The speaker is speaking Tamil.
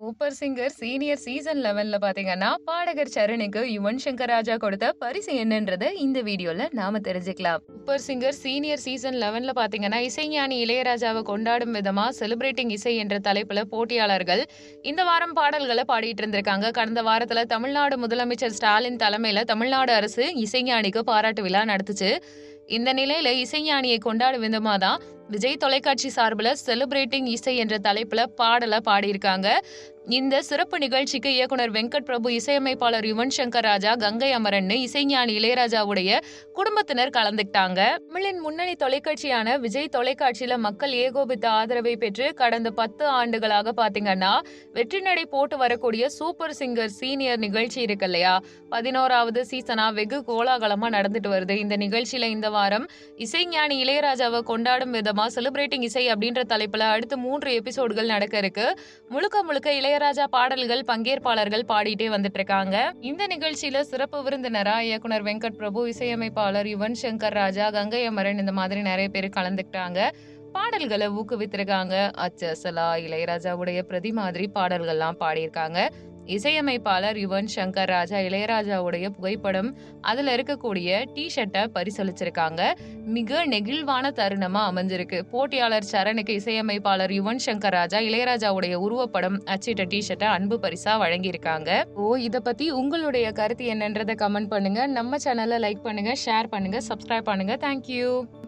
சூப்பர் சிங்கர் சீனியர் சீசன் லெவன்ல பாத்தீங்கன்னா பாடகர் சரணுக்கு யுவன் சங்கர் ராஜா கொடுத்த பரிசு என்னன்றதை இந்த வீடியோல நாம தெரிஞ்சுக்கலாம். சூப்பர் சிங்கர் சீனியர் சீசன் லெவன்ல பாத்தீங்கன்னா இசைஞானி இளையராஜாவை கொண்டாடும் விதமா செலிப்ரேட்டிங் இசை என்ற தலைப்புல போட்டியாளர்கள் இந்த வாரம் பாடல்களை பாடிட்டு இருந்திருக்காங்க. கடந்த வாரத்துல தமிழ்நாடு முதலமைச்சர் ஸ்டாலின் தலைமையில தமிழ்நாடு அரசு இசைஞானிக்கு பாராட்டு விழா நடத்துச்சு. இந்த நிலையில இசைஞானியை கொண்டாடும் விதமா தான் விஜய் தொலைக்காட்சி சார்பில் செலிப்ரேட்டிங் இசை என்ற தலைப்புல பாடலை பாடியிருக்காங்க. இந்த சிறப்பு நிகழ்ச்சிக்கு இயக்குனர் வெங்கட் பிரபு இசையமைப்பாளர் யுவன் சங்கர் ராஜா கங்கை அமரன் இசைஞானி இளையராஜாவுடைய குடும்பத்தினர் கலந்துக்கிட்டாங்க. தமிழின் முன்னணி தொலைக்காட்சியான விஜய் தொலைக்காட்சியில மக்கள் ஏகோபித்த ஆதரவை பெற்று கடந்த பத்து ஆண்டுகளாக பாத்தீங்கன்னா வெற்றி நடை போட்டு வரக்கூடிய சூப்பர் சிங்கர் சீனியர் நிகழ்ச்சி இருக்கு இல்லையா? பதினோராவது சீசனா வெகு கோலாகலமா நடந்துட்டு வருது. இந்த நிகழ்ச்சியில இந்த வாரம் இசைஞானி இளையராஜாவை கொண்டாடும் விதமா செலிப்ரேட்டிங் இசை அப்படின்ற தலைப்புல அடுத்து மூன்று எபிசோடுகள் நடக்க இருக்கு. முழுக்க முழுக்க இளையராஜா பாடல்கள் பங்கேற்பாளர்கள் பாடிட்டே வந்துட்டு இருக்காங்க இந்த நிகழ்ச்சியில சிறப்பு விருந்தினரா இயக்குனர் வெங்கட் பிரபு இசையமைப்பாளர் யுவன் சங்கர் ராஜா கங்கை அமரன் இந்த மாதிரி நிறைய பேர் கலந்துக்கிட்டாங்க. பாடல்களை ஊக்குவித்திருக்காங்க. அச்சசலா இளையராஜாவுடைய பிரதி மாதிரி பாடல்கள்லாம் பாடியிருக்காங்க. இசையமைப்பாளர் யுவன் சங்கர் ராஜா இளையராஜாவுடைய புகைப்படம் அதுல இருக்கக்கூடிய டி ஷர்ட்டை பரிசளிச்சிருக்காங்க. மிக நெகிழ்வான தருணமா அமைஞ்சிருக்கு. போட்டியாளர் சரணுக்கு இசையமைப்பாளர் யுவன் சங்கர் ராஜா இளையராஜாவுடைய உருவப்படம் அச்சிட்ட டி ஷர்ட்டை அன்பு பரிசா வழங்கியிருக்காங்க. ஓ இத பத்தி உங்களுடைய கருத்து என்னன்றதை கமெண்ட் பண்ணுங்க. நம்ம சேனலை லைக் பண்ணுங்க ஷேர் பண்ணுங்க சப்ஸ்கிரைப் பண்ணுங்க. தேங்க்யூ